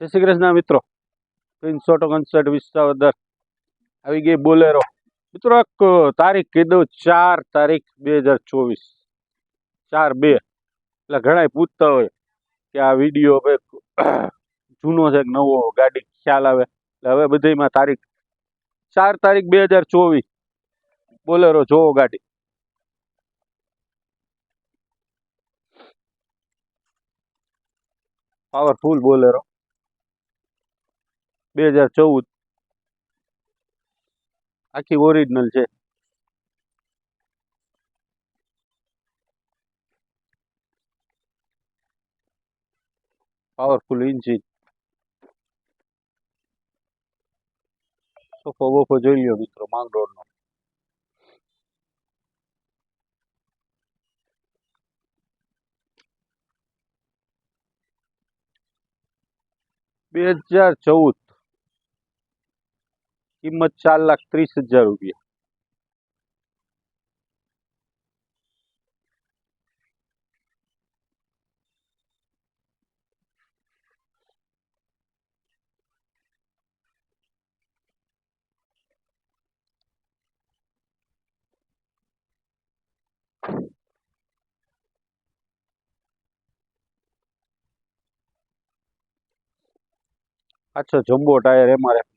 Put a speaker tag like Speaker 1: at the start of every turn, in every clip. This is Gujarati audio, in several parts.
Speaker 1: જય શ્રી કૃષ્ણ મિત્રો. ત્રણસો કન્સર્ટ વિસાવદર આવી ગઈ બોલેરો. મિત્રો એક તારીખ કીધું ચાર તારીખ બે હજાર ચોવીસ. ચાર બે. એટલે ઘણા પૂછતા હોય કે આ વીડિયો જૂનો છે કે નવો, ગાડી ખ્યાલ આવે? એટલે હવે બધીમાં તારીખ ચાર તારીખ બે હજાર ચોવીસ. બોલેરો, જોવો ગાડી. Powerful Bolero. બે હજાર ચૌદ. આખી ઓરિજિનલ છે. પાવરફુલ ઇન્જિન સોફો બોફો જોઈ લ્યો મિત્રો માંગરોળ નો. બે હજાર ચૌદ. કિંમત ચાર લાખ ત્રીસ હજાર રૂપિયા પાછો જમ્બો ટાયર એમઆરએફ ના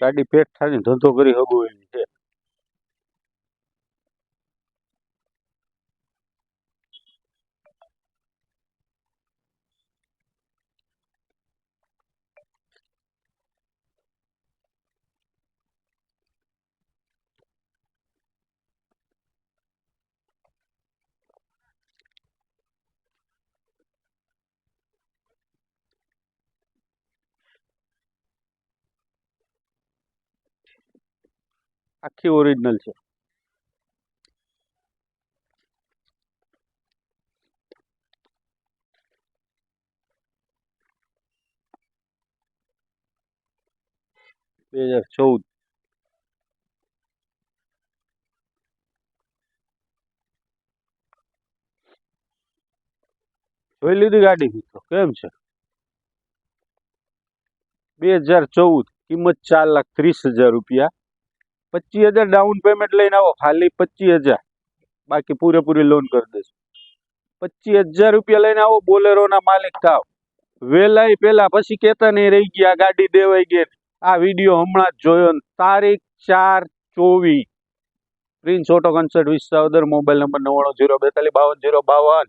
Speaker 1: ગાડી પેક થાય ધંધો કરી શકું એવી છે. આખી ઓરિજિનલ છે બે હજાર ચૌદ જોઈ લીધી ગાડી મિત્રો કેમ છે બે હજાર ચૌદ કિંમત ચાર લાખ ત્રીસ હજાર રૂપિયા પચીસ હજાર ડાઉન પેમેન્ટ લઈને આવો, ખાલી પચીસ હજાર. બાકી પૂરેપૂરી લોન કરી દઈશું. પચીસ હજાર રૂપિયા લઈને આવો, બોલેરોના માલિક થાવ. વેલાય પેલા પછી કહેતા નહીં, રહી ગયા ગાડી દેવાઈ ગઈ. આ વીડિયો હમણાં જ જોયો તારીખ ચાર ચોવીસ. Prince auto concert Visavadar mobile number નવ્વાણું, જીરો બેતાલીસ, બાવન, જીરો બાવન.